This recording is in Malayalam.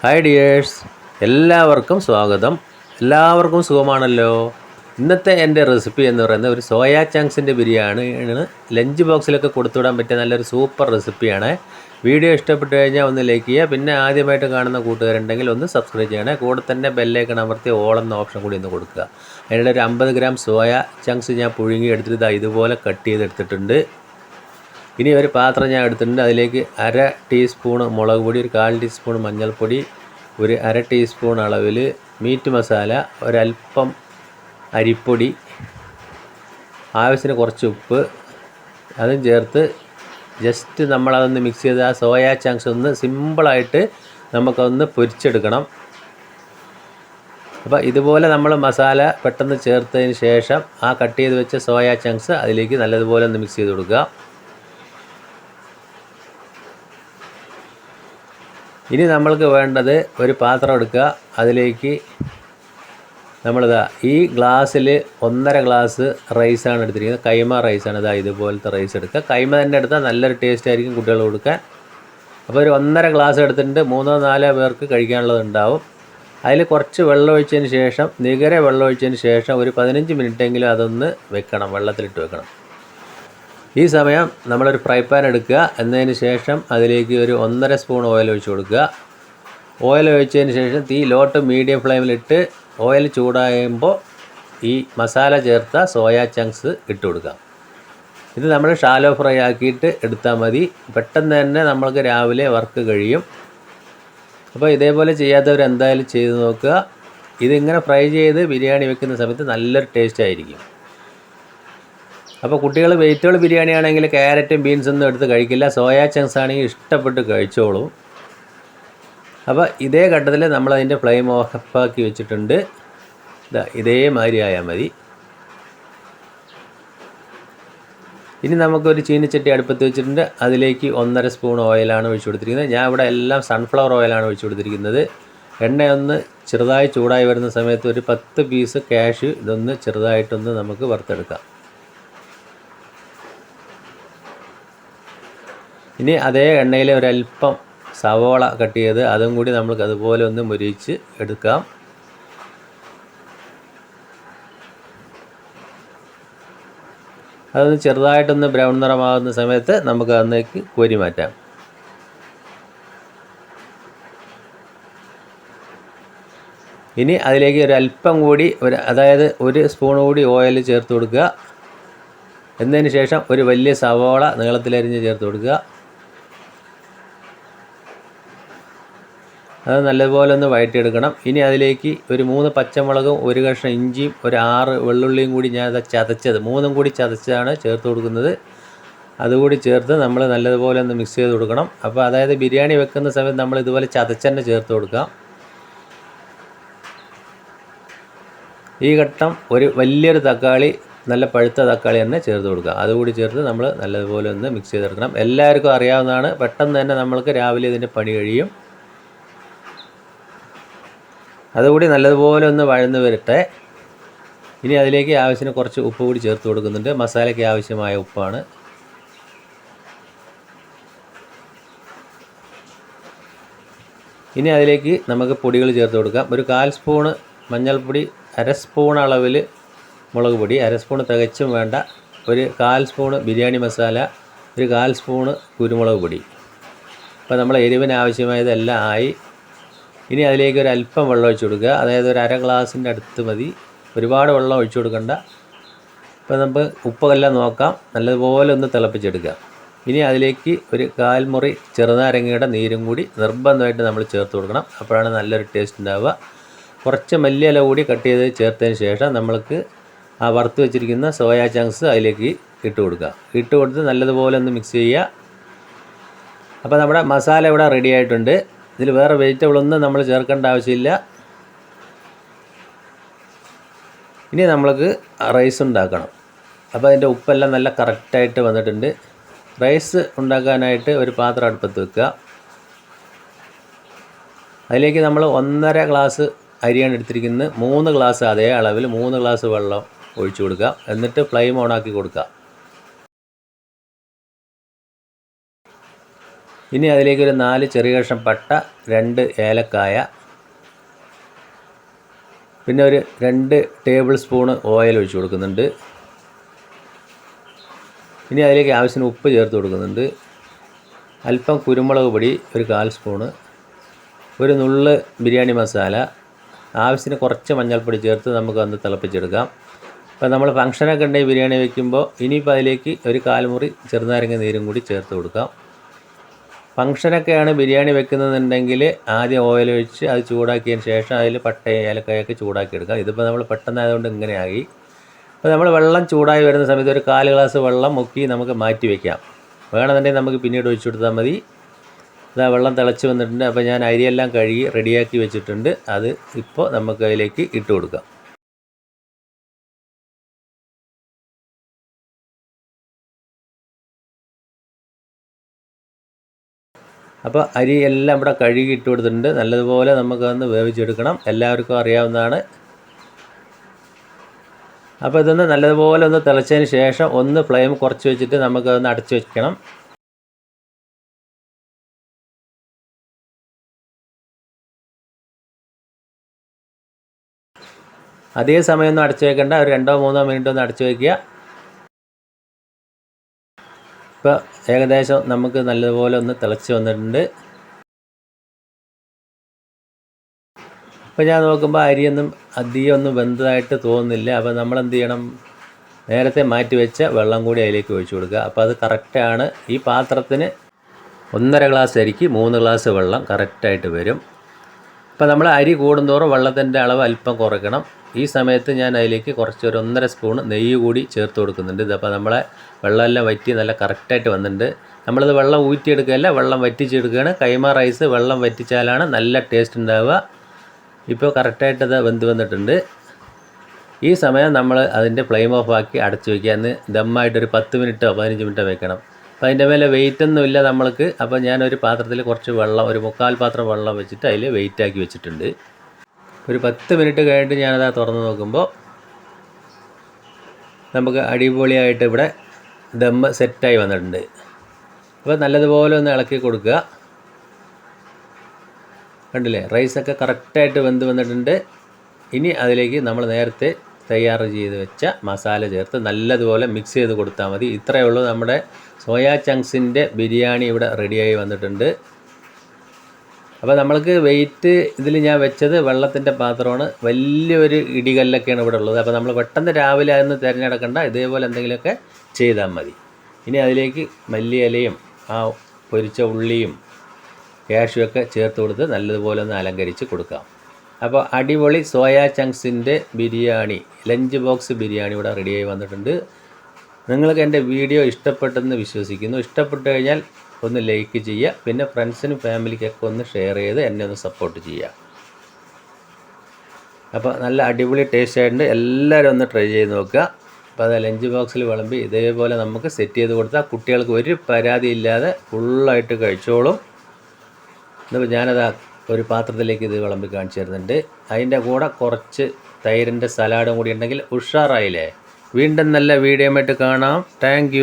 ഹായ് ഡിയേഴ്സ് എല്ലാവർക്കും സ്വാഗതം. എല്ലാവർക്കും സുഖമാണല്ലോ? ഇന്നത്തെ എന്റെ റെസിപ്പി എന്ന് പറയുന്നത് ഒരു സോയാ ചങ്ക്സിന്റെ ബിരിയാണിയാണ് ലഞ്ച് ബോക്സിലൊക്കെ കൊടുത്തുവിടാൻ പറ്റിയ നല്ലൊരു സൂപ്പർ റെസിപ്പിയാണ് വീഡിയോ ഇഷ്ടപ്പെട്ടു കഴിഞ്ഞാൽ ഒന്ന് ലൈക്ക് ചെയ്യുക. പിന്നെ ആദ്യമായിട്ട് കാണുന്ന കൂട്ടുകാരുണ്ടെങ്കിൽ ഒന്ന് സബ്സ്ക്രൈബ് ചെയ്യണേ. കൂടെ തന്നെ ബെല്ലേക്കൺ അമർത്തി ഓൾ എന്ന ഓപ്ഷൻ കൂടി ഒന്ന് കൊടുക്കുക. അതിനുള്ള ഒരു അമ്പത് ഗ്രാം സോയ ചങ്ക്സ് ഞാൻ പുഴുങ്ങി എടുത്തിട്ട് ഇതാ ഇതുപോലെ കട്ട് ചെയ്തെടുത്തിട്ടുണ്ട്. ഇനി ഒരു പാത്രം ഞാൻ എടുത്തിട്ടുണ്ട്. അതിലേക്ക് അര ടീസ്പൂൺ മുളക് പൊടി ഒരു കാൽ ടീസ്പൂൺ മഞ്ഞൾപ്പൊടി ഒരു അര ടീസ്പൂൺ അളവിൽ മീറ്റ് മസാല ഒരല്പം അരിപ്പൊടി ആവശ്യത്തിന് കുറച്ച് ഉപ്പ് അതും ചേർത്ത് ജസ്റ്റ് നമ്മളതൊന്ന് മിക്സ് ചെയ്ത് ആ സോയാ ചാങ്സ് ഒന്ന് സിമ്പിളായിട്ട് നമുക്കൊന്ന് പൊരിച്ചെടുക്കണം. അപ്പോൾ ഇതുപോലെ നമ്മൾ മസാല പെട്ടെന്ന് ചേർത്തതിന് ശേഷം ആ കട്ട് ചെയ്ത് വെച്ച സോയാ ചങ്ക്സ് അതിലേക്ക് നല്ലതുപോലെ ഒന്ന് മിക്സ് ചെയ്ത് കൊടുക്കുക. ഇനി നമ്മൾക്ക് വേണ്ടത് ഒരു പാത്രം എടുക്കുക. അതിലേക്ക് നമ്മളിതാ ഈ ഗ്ലാസ്സിൽ ഒന്നര ഗ്ലാസ് റൈസാണ് എടുത്തിരിക്കുന്നത്. കൈമ റൈസാണ് ഇതാ ഇതുപോലത്തെ റൈസ് എടുക്കുക. കൈമ തന്നെ എടുത്താൽ നല്ലൊരു ടേസ്റ്റ് ആയിരിക്കും കുട്ടികൾ കൊടുക്കാൻ. അപ്പോൾ ഒരു ഒന്നര ഗ്ലാസ് എടുത്തിട്ടുണ്ട്. മൂന്നോ നാലോ പേർക്ക് കഴിക്കാനുള്ളത് ഉണ്ടാവും. അതിൽ കുറച്ച് വെള്ളം ഒഴിച്ചതിന് ശേഷം നികര വെള്ളം ഒഴിച്ചതിന് ശേഷം ഒരു പതിനഞ്ച് മിനിറ്റെങ്കിലും അതൊന്ന് വെക്കണം. വെള്ളത്തിലിട്ട് വെക്കണം. ഈ സമയം നമ്മളൊരു ഫ്രൈ പാൻ എടുക്കുക. എന്നതിന് ശേഷം അതിലേക്ക് ഒരു ഒന്നര സ്പൂൺ ഓയിൽ ഒഴിച്ച് കൊടുക്കുക. ഓയിൽ ഒഴിച്ചതിന് ശേഷം തീ ലോട്ട് മീഡിയം ഫ്ലെയിമിലിട്ട് ഓയിൽ ചൂടാകുമ്പോൾ ഈ മസാല ചേർത്ത സോയാ ചങ്ക്സ് ഇട്ട് കൊടുക്കാം ഇത് നമ്മൾ ഷാലോ ഫ്രൈ ആക്കിയിട്ട് എടുത്താൽ മതി. പെട്ടെന്ന് തന്നെ നമ്മൾക്ക് രാവിലെ വർക്ക് കഴിയും. അപ്പോൾ ഇതേപോലെ ചെയ്യാത്തവർ എന്തായാലും ചെയ്ത് നോക്കുക. ഇതിങ്ങനെ ഫ്രൈ ചെയ്ത് ബിരിയാണി വെക്കുന്ന സമയത്ത് നല്ലൊരു ടേസ്റ്റ് ആയിരിക്കും. അപ്പോൾ കുട്ടികൾ വെജിറ്റബിൾ ബിരിയാണി ആണെങ്കിൽ ക്യാരറ്റും ബീൻസും ഒന്നും എടുത്ത് കഴിക്കില്ല. സോയാ ചങ്ക്സ് ആണെങ്കിൽ ഇഷ്ടപ്പെട്ട് കഴിച്ചോളൂ. അപ്പോൾ ഇതേ ഘട്ടത്തിൽ നമ്മളതിന്റെ ഫ്ലെയിം ഓഫാക്കി വെച്ചിട്ടുണ്ട്. ഇതാ ഇതേമാതിരി ആയാൽ മതി. ഇനി നമുക്കൊരു ചീനിച്ചട്ടി അടുപ്പത്ത് വെച്ചിട്ടുണ്ട്. അതിലേക്ക് ഒന്നര സ്പൂൺ ഓയിലാണ് ഒഴിച്ചു കൊടുത്തിരിക്കുന്നത്. ഞാൻ ഇവിടെ എല്ലാം സൺഫ്ലവർ ഓയിലാണ് ഒഴിച്ചു കൊടുത്തിരിക്കുന്നത്. എണ്ണയൊന്ന് ചെറുതായി ചൂടായി വരുന്ന സമയത്ത് ഒരു പത്ത് പീസ് ക്യാഷ് ഇതൊന്ന് ചെറുതായിട്ടൊന്ന് നമുക്ക് വറുത്തെടുക്കാം. ഇനി അതേ എണ്ണയിൽ ഒരല്പം സവോള കട്ട് ചെയ്ത് അതും കൂടി നമുക്ക് അതുപോലെ ഒന്ന് മുരിച്ച് എടുക്കാം. അതൊന്ന് ചെറുതായിട്ടൊന്ന് ബ്രൗൺ നിറമാകുന്ന സമയത്ത് നമുക്ക് അതിലേക്ക് കോരി മാറ്റാം. ഇനി അതിലേക്ക് ഒരല്പം കൂടി ഒരു അതായത് ഒരു സ്പൂൺ കൂടി ഓയിൽ ചേർത്ത് കൊടുക്കുക. എന്നതിന് ശേഷം ഒരു വലിയ സവോള നീളത്തിലരിഞ്ഞ് ചേർത്ത് കൊടുക്കുക. അത് നല്ലതുപോലെ ഒന്ന് വഴറ്റിയെടുക്കണം ഇനി അതിലേക്ക് ഒരു മൂന്ന് പച്ചമുളകും ഒരു കഷ്ണം ഇഞ്ചിയും ഒരു ആറ് വെള്ളുള്ളിയും കൂടി ഞാൻ അത് ചതച്ചത്. മൂന്നും കൂടി ചതച്ചാണ് ചേർത്ത് കൊടുക്കുന്നത്. അതുകൂടി ചേർത്ത് നമ്മൾ നല്ലതുപോലെ ഒന്ന് മിക്സ് ചെയ്ത് കൊടുക്കണം. അപ്പോൾ അതായത് ബിരിയാണി വെക്കുന്ന സമയത്ത് നമ്മൾ ഇതുപോലെ ചതച്ചന്നെ ചേർത്ത് കൊടുക്കാം ഈ ഘട്ടം ഒരു വലിയൊരു തക്കാളി നല്ല പഴുത്ത തക്കാളി തന്നെ ചേർത്ത് കൊടുക്കുക. അതുകൂടി ചേർത്ത് നമ്മൾ നല്ലതുപോലെ ഒന്ന് മിക്സ് ചെയ്തെടുക്കണം. എല്ലാവർക്കും അറിയാവുന്നതാണ്. പെട്ടെന്ന് തന്നെ നമ്മൾക്ക് രാവിലെ ഇതിന്റെ പണി കഴിയും. അതുകൂടി നല്ലതുപോലെ ഒന്ന് വഴന്ന് വരട്ടെ. ഇനി അതിലേക്ക് ആവശ്യത്തിന് കുറച്ച് ഉപ്പ് കൂടി ചേർത്ത് കൊടുക്കുന്നുണ്ട്. മസാലയ്ക്ക് ആവശ്യമായ ഉപ്പാണ്. ഇനി അതിലേക്ക് നമുക്ക് പൊടികൾ ചേർത്ത് കൊടുക്കാം. ഒരു കാൽ സ്പൂണ് മഞ്ഞൾപ്പൊടി അര സ്പൂൺ അളവിൽ മുളക് പൊടി അര സ്പൂൺ തികച്ചും വേണ്ട. ഒരു കാൽ സ്പൂണ് ബിരിയാണി മസാല ഒരു കാൽ സ്പൂണ് കുരുമുളക് പൊടി. അപ്പോൾ നമ്മൾ എരിവിന് ആവശ്യമായതെല്ലാം ആയി. ഇനി അതിലേക്ക് ഒരു അല്പം വെള്ളം ഒഴിച്ചു കൊടുക്കുക. അതായത് ഒരു അര ഗ്ലാസിന്റെ അടുത്ത് മതി. ഒരുപാട് വെള്ളം ഒഴിച്ചു കൊടുക്കണ്ട. ഇപ്പോൾ നമുക്ക് ഉപ്പെല്ലാം നോക്കാം. നല്ലതുപോലെ ഒന്ന് തിളപ്പിച്ചെടുക്കുക. ഇനി അതിലേക്ക് ഒരു കാൽമുറി ചെറുനാരങ്ങയുടെ നീരും കൂടി നിർബന്ധമായിട്ട് നമ്മൾ ചേർത്ത് കൊടുക്കണം. അപ്പോഴാണ് നല്ലൊരു ടേസ്റ്റ് ഉണ്ടാവുക. കുറച്ച് മല്ലിയില കൂടി കട്ട് ചെയ്ത് ചേർത്തതിന് ശേഷം നമ്മൾക്ക് ആ വറുത്ത് വെച്ചിരിക്കുന്ന സോയാ ചങ്ക്സ് അതിലേക്ക് ഇട്ട് കൊടുക്കുക. ഇട്ട് കൊടുത്ത് നല്ലതുപോലെ ഒന്ന് മിക്സ് ചെയ്യുക. അപ്പോൾ നമ്മുടെ മസാല ഇവിടെ റെഡി ആയിട്ടുണ്ട്. ഇതിൽ വേറെ വെജിറ്റബിൾ ഒന്നും നമ്മൾ ചേർക്കേണ്ട ആവശ്യമില്ല. ഇനി നമ്മൾക്ക് റൈസ് ഉണ്ടാക്കണം. അപ്പോൾ അതിന്റെ ഉപ്പെല്ലാം നല്ല കറക്റ്റായിട്ട് വന്നിട്ടുണ്ട്. റൈസ് ഉണ്ടാക്കാനായിട്ട് ഒരു പാത്രം അടുപ്പത്ത് വെക്കുക. അതിലേക്ക് നമ്മൾ ഒന്നര ഗ്ലാസ് അരിയാണ് എടുത്തിരിക്കുന്നത്. മൂന്ന് ഗ്ലാസ് അതേ അളവിൽ മൂന്ന് ഗ്ലാസ് വെള്ളം ഒഴിച്ചു കൊടുക്കുക. എന്നിട്ട് ഫ്ലെയിം ഓൺ ആക്കി കൊടുക്കുക. ഇനി അതിലേക്ക് ഒരു നാല് ചെറിയ കഷ്ണം പട്ട രണ്ട് ഏലക്കായ പിന്നെ ഒരു രണ്ട് ടേബിൾ സ്പൂണ് ഓയിൽ ഒഴിച്ച് കൊടുക്കുന്നുണ്ട്. ഇനി അതിലേക്ക് ആവശ്യത്തിന് ഉപ്പ് ചേർത്ത് കൊടുക്കുന്നുണ്ട്. അല്പം കുരുമുളക് പൊടി ഒരു കാൽ സ്പൂണ് ഒരു നുള്ള് ബിരിയാണി മസാല ആവശ്യത്തിന് കുറച്ച് മഞ്ഞൾപ്പൊടി ചേർത്ത് നമുക്ക് അന്ന് തിളപ്പിച്ചെടുക്കാം. അപ്പോൾ നമ്മൾ ഫംഗ്ഷനൊക്കെ ഉണ്ടെങ്കിൽ ബിരിയാണി വെക്കുമ്പോൾ ഇനിയിപ്പോൾ അതിലേക്ക് ഒരു കാൽമുറി ചെറുനാരങ്ങ നീരും കൂടി ചേർത്ത് കൊടുക്കാം. ഫംഗ്ഷനൊക്കെയാണ് ബിരിയാണി വെക്കുന്നതെന്നുണ്ടെങ്കിൽ ആദ്യം ഓയിൽ ഒഴിച്ച് അത് ചൂടാക്കിയതിന് ശേഷം അതിൽ പട്ടയും ഏലക്കായൊക്കെ ചൂടാക്കി എടുക്കാം ഇതിപ്പോൾ നമ്മൾ പെട്ടെന്നായതുകൊണ്ട് ഇങ്ങനെയായി. അപ്പോൾ നമ്മൾ വെള്ളം ചൂടായി വരുന്ന സമയത്ത് ഒരു കാൽ ഗ്ലാസ് വെള്ളം മുക്കി നമുക്ക് മാറ്റി വയ്ക്കാം വേണമെന്നുണ്ടെങ്കിൽ നമുക്ക് പിന്നീട് ഒഴിച്ചു കൊടുത്താൽ മതി. ഇതാ വെള്ളം തിളച്ച് വന്നിട്ടുണ്ട്. അപ്പോൾ ഞാൻ അരിയെല്ലാം കഴുകി റെഡിയാക്കി വെച്ചിട്ടുണ്ട്. അത് ഇപ്പോൾ നമുക്ക് അതിലേക്ക് ഇട്ട് കൊടുക്കാം. അപ്പോൾ അരി എല്ലാം ഇവിടെ കഴുകി ഇട്ട് കൊടുത്തിട്ടുണ്ട്. നല്ലതുപോലെ നമുക്കതൊന്ന് വേവിച്ചെടുക്കണം. എല്ലാവർക്കും അറിയാവുന്നതാണ്. അപ്പോൾ ഇതൊന്ന് നല്ലതുപോലെ ഒന്ന് തിളച്ചതിന് ശേഷം ഒന്ന് ഫ്ലെയിം കുറച്ച് വെച്ചിട്ട് നമുക്കതൊന്ന് അടച്ചു വെക്കണം. അതേസമയം ഒന്ന് അടച്ചു വെക്കേണ്ട. ഒരു രണ്ടോ മൂന്നോ മിനിറ്റ് ഒന്ന് അടച്ചു വയ്ക്കുക ഇപ്പോൾ ഏകദേശം നമുക്ക് നല്ലതുപോലെ ഒന്ന് തിളച്ച് വന്നിട്ടുണ്ട്. അപ്പോൾ ഞാൻ നോക്കുമ്പോൾ അരിയൊന്നും അധികം ഒന്നും വെന്തതായിട്ട് തോന്നുന്നില്ല. അപ്പോൾ നമ്മൾ എന്ത് ചെയ്യണം? നേരത്തെ മാറ്റി വെച്ച വെള്ളം കൂടി അതിലേക്ക് ഒഴിച്ചു കൊടുക്കുക. അപ്പോൾ അത് കറക്റ്റാണ് ഈ പാത്രത്തിന് ഒന്നര ഗ്ലാസ് അരിക്ക് മൂന്ന് ഗ്ലാസ് വെള്ളം കറക്റ്റായിട്ട് വരും. അപ്പോൾ നമ്മൾ അരി കൂടുന്തോറും വെള്ളത്തിന്റെ അളവ് അല്പം കുറയ്ക്കണം. ഈ സമയത്ത് ഞാൻ അതിലേക്ക് കുറച്ച് ഒരു ഒന്നര സ്പൂൺ നെയ്യ് കൂടി ചേർത്ത് കൊടുക്കുന്നുണ്ട്. ഇതപ്പോൾ നമ്മളെ വെള്ളമെല്ലാം വറ്റി നല്ല കറക്റ്റായിട്ട് വന്നിട്ടുണ്ട്. നമ്മളിത് വെള്ളം ഊറ്റിയെടുക്കുകയല്ല വെള്ളം വറ്റിച്ചെടുക്കുകയാണ്. കൈമ റൈസ് വെള്ളം വറ്റിച്ചാലാണ് നല്ല ടേസ്റ്റ് ഉണ്ടാവുക. ഇപ്പോൾ കറക്റ്റായിട്ട് അത് വെന്ത് വന്നിട്ടുണ്ട്. ഈ സമയം നമ്മൾ അതിന്റെ ഫ്ലെയിം ഓഫ് ആക്കി അടച്ചു വയ്ക്കുക എന്ന് ദമ്മായിട്ടൊരു പത്ത് മിനിറ്റോ പതിനഞ്ച് മിനിറ്റോ വെക്കണം. അപ്പോൾ അതിന്റെ മേലെ വെയിറ്റ് ഒന്നും ഇല്ല നമ്മൾക്ക്. അപ്പോൾ ഞാനൊരു പാത്രത്തിൽ കുറച്ച് വെള്ളം ഒരു മുക്കാൽ പാത്രം വെള്ളം വെച്ചിട്ട് അതിൽ വെയിറ്റ് ആക്കി വെച്ചിട്ടുണ്ട്. ഒരു പത്ത് മിനിറ്റ് കഴിഞ്ഞിട്ട് ഞാനത് തുറന്ന് നോക്കുമ്പോൾ നമുക്ക് അടിപൊളിയായിട്ട് ഇവിടെ ദമ്മ് സെറ്റായി വന്നിട്ടുണ്ട്. അപ്പോൾ നല്ലതുപോലെ ഒന്ന് ഇളക്കി കൊടുക്കുക. കണ്ടില്ലേ? റൈസൊക്കെ കറക്റ്റായിട്ട് വെന്ത് വന്നിട്ടുണ്ട്. ഇനി അതിലേക്ക് നമ്മൾ നേരത്തെ തയ്യാർ ചെയ്ത് വെച്ച മസാല ചേർത്ത് നല്ലതുപോലെ മിക്സ് ചെയ്ത് കൊടുത്താൽ മതി. ഇത്രയേ ഉള്ളൂ നമ്മുടെ സോയാ ചങ്ക്സിന്റെ ബിരിയാണി ഇവിടെ റെഡിയായി വന്നിട്ടുണ്ട്. അപ്പോൾ നമ്മൾക്ക് വെയിറ്റ് ഇതിൽ ഞാൻ വെച്ചത് വെള്ളത്തിന്റെ പാത്രമാണ്. വലിയൊരു ഇടികല്ലൊക്കെയാണ് ഇവിടെ ഉള്ളത്. അപ്പോൾ നമ്മൾ പെട്ടെന്ന് രാവിലെ അതൊന്ന് തിരഞ്ഞെടുക്കണ്ട. ഇതേപോലെ എന്തെങ്കിലുമൊക്കെ ചെയ്താൽ മതി. ഇനി അതിലേക്ക് മല്ലിയിലയും ആ പൊരിച്ച ഉള്ളിയും ക്യാഷുമൊക്കെ ചേർത്ത് കൊടുത്ത് നല്ലതുപോലെ ഒന്ന് അലങ്കരിച്ച് കൊടുക്കാം. അപ്പോൾ അടിപൊളി സോയാ ചങ്ക്സിന്റെ ബിരിയാണി ലഞ്ച് ബോക്സ് ബിരിയാണി ഇവിടെ റെഡിയായി വന്നിട്ടുണ്ട്. നിങ്ങൾക്ക് എന്റെ വീഡിയോ ഇഷ്ടപ്പെട്ടെന്ന് വിശ്വസിക്കുന്നു. ഇഷ്ടപ്പെട്ട് കഴിഞ്ഞാൽ ഒന്ന് ലൈക്ക് ചെയ്യുക. പിന്നെ ഫ്രണ്ട്സിനും ഫാമിലിക്കൊക്കെ ഒന്ന് ഷെയർ ചെയ്ത് എന്നെ ഒന്ന് സപ്പോർട്ട് ചെയ്യുക. അപ്പോൾ നല്ല അടിപൊളി ടേസ്റ്റ് ആയിട്ടുണ്ട്. എല്ലാവരും ഒന്ന് ട്രൈ ചെയ്ത് നോക്കുക. അപ്പോൾ അത് ലഞ്ച് ബോക്സിൽ വിളമ്പി ഇതേപോലെ നമുക്ക് സെറ്റ് ചെയ്ത് കൊടുത്താൽ കുട്ടികൾക്ക് ഒരു പരാതി പരാതിയില്ലാതെ ഫുള്ളായിട്ട് കഴിച്ചോളും. എന്നിപ്പോൾ ഞാനത് ഒരു പാത്രത്തിലേക്ക് ഇത് വിളമ്പി കാണിച്ചു തരുന്നുണ്ട്. അതിന്റെ കൂടെ കുറച്ച് തൈരിന്റെ സലാഡും കൂടി ഉണ്ടെങ്കിൽ ഉഷാറായില്ലേ? വീണ്ടും നല്ല വീഡിയോ ആയിട്ട് കാണാം താങ്ക്